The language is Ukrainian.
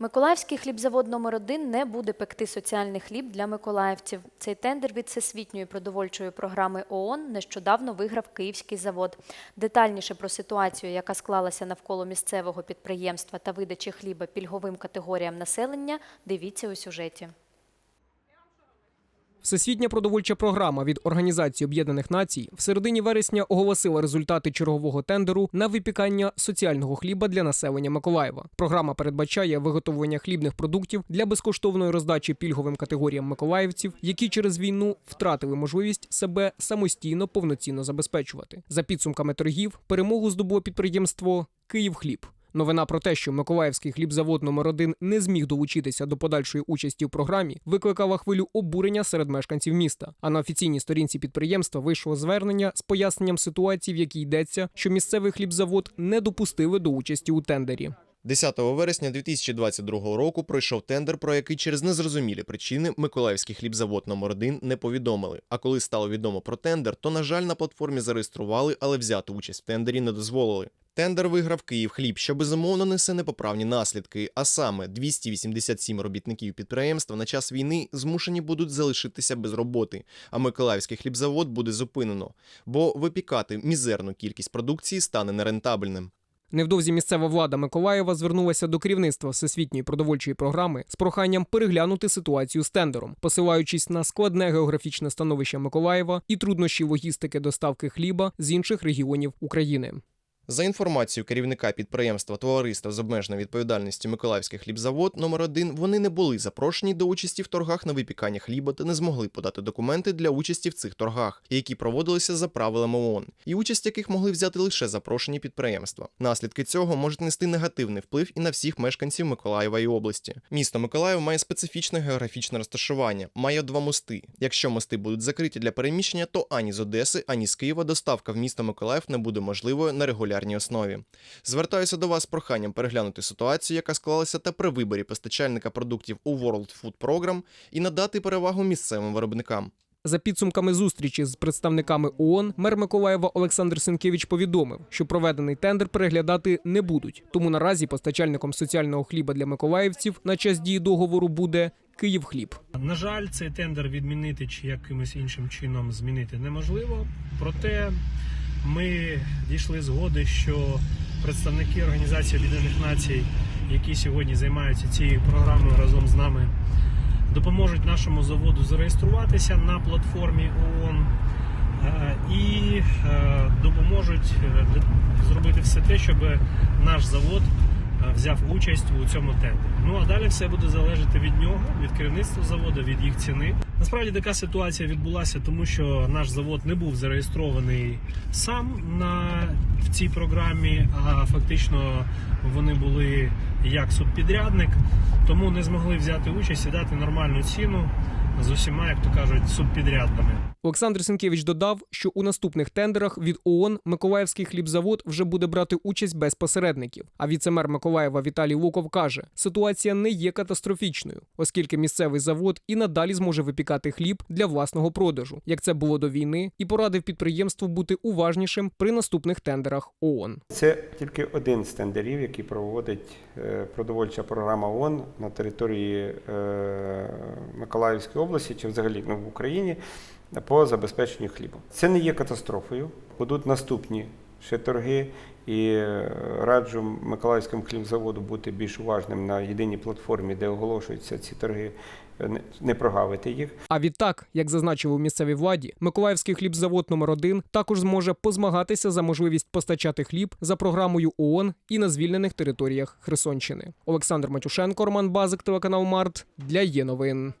Миколаївський хлібзавод номер 1 не буде пекти соціальний хліб для миколаївців. Цей тендер від Всесвітньої продовольчої програми ООН нещодавно виграв Київський завод. Детальніше про ситуацію, яка склалася навколо місцевого підприємства та видачі хліба пільговим категоріям населення, дивіться у сюжеті. Всесвітня продовольча програма від Організації Об'єднаних Націй в середині вересня оголосила результати чергового тендеру на випікання соціального хліба для населення Миколаєва. Програма передбачає виготовлення хлібних продуктів для безкоштовної роздачі пільговим категоріям миколаївців, які через війну втратили можливість себе самостійно повноцінно забезпечувати. За підсумками торгів перемогу здобуло підприємство Київхліб. Новина про те, що Миколаївський хлібзавод номер 1 не зміг долучитися до подальшої участі в програмі, викликала хвилю обурення серед мешканців міста. А на офіційній сторінці підприємства вийшло звернення з поясненням ситуації, в якій йдеться, що місцевий хлібзавод не допустили до участі у тендері. 10 вересня 2022 року пройшов тендер, про який через незрозумілі причини Миколаївський хлібзавод номер 1 не повідомили. А коли стало відомо про тендер, то на жаль на платформі зареєстрували, але взяти участь в тендері не дозволили. Тендер виграв Київ хліб, що безумовно несе непоправні наслідки. А саме 287 робітників підприємства на час війни змушені будуть залишитися без роботи. А Миколаївський хлібзавод буде зупинено, бо випікати мізерну кількість продукції стане нерентабельним. Невдовзі місцева влада Миколаєва звернулася до керівництва всесвітньої продовольчої програми з проханням переглянути ситуацію з тендером, посилаючись на складне географічне становище Миколаєва і труднощі логістики доставки хліба з інших регіонів України. За інформацією керівника підприємства товариства з обмеженою відповідальністю Миколаївський хлібзавод номер 1 вони не були запрошені до участі в торгах на випікання хліба та не змогли подати документи для участі в цих торгах, які проводилися за правилами ООН, і участь яких могли взяти лише запрошені підприємства. Наслідки цього можуть нести негативний вплив і на всіх мешканців Миколаєва і області. Місто Миколаїв має специфічне географічне розташування, має два мости. Якщо мости будуть закриті для переміщення, то ані з Одеси, ані з Києва доставка в місто Миколаїв не буде можливою на регулярній основі. Звертаюся до вас з проханням переглянути ситуацію, яка склалася та при виборі постачальника продуктів у World Food Program і надати перевагу місцевим виробникам. За підсумками зустрічі з представниками ООН, мер Миколаєва Олександр Сенкевич повідомив, що проведений тендер переглядати не будуть. Тому наразі постачальником соціального хліба для миколаївців на час дії договору буде Київхліб. На жаль, цей тендер відмінити чи якимось іншим чином змінити неможливо. Проте ми дійшли згоди, що представники Організації Об'єднаних Націй, які сьогодні займаються цією програмою разом з нами, допоможуть нашому заводу зареєструватися на платформі ООН е, і е, допоможуть е, зробити все те, щоб наш завод взяв участь у цьому тендері. Ну а далі все буде залежати від нього, від керівництва заводу, від їх ціни. Насправді така ситуація відбулася, тому що наш завод не був зареєстрований сам на в цій програмі, а фактично вони були як субпідрядник, тому не змогли взяти участь і дати нормальну ціну з усіма, як то кажуть, субпідрядними. Олександр Сенкевич додав, що у наступних тендерах від ООН Миколаївський хлібзавод вже буде брати участь без посередників. А віцемер Миколаєва Віталій Луков каже, ситуація не є катастрофічною, оскільки місцевий завод і надалі зможе випікати хліб для власного продажу, як це було до війни, і порадив підприємству бути уважнішим при наступних тендерах ООН. Це тільки один з тендерів, який проводить е, продовольча програма ООН на території е, Миколаївської області чи взагалі ну, в Україні по забезпеченню хлібом. Це не є катастрофою. Будуть наступні ще торги, і е, раджу Миколаївському хлібзаводу бути більш уважним на єдиній платформі, де оголошуються ці торги, е, не- прогавити їх. А відтак, як зазначили у місцевій владі, Миколаївський хлібзавод номер 1 також зможе позмагатися за можливість постачати хліб за програмою ООН і на звільнених територіях Херсонщини. Олександр Матюшенко, Роман Базик, телеканал Март для є новин.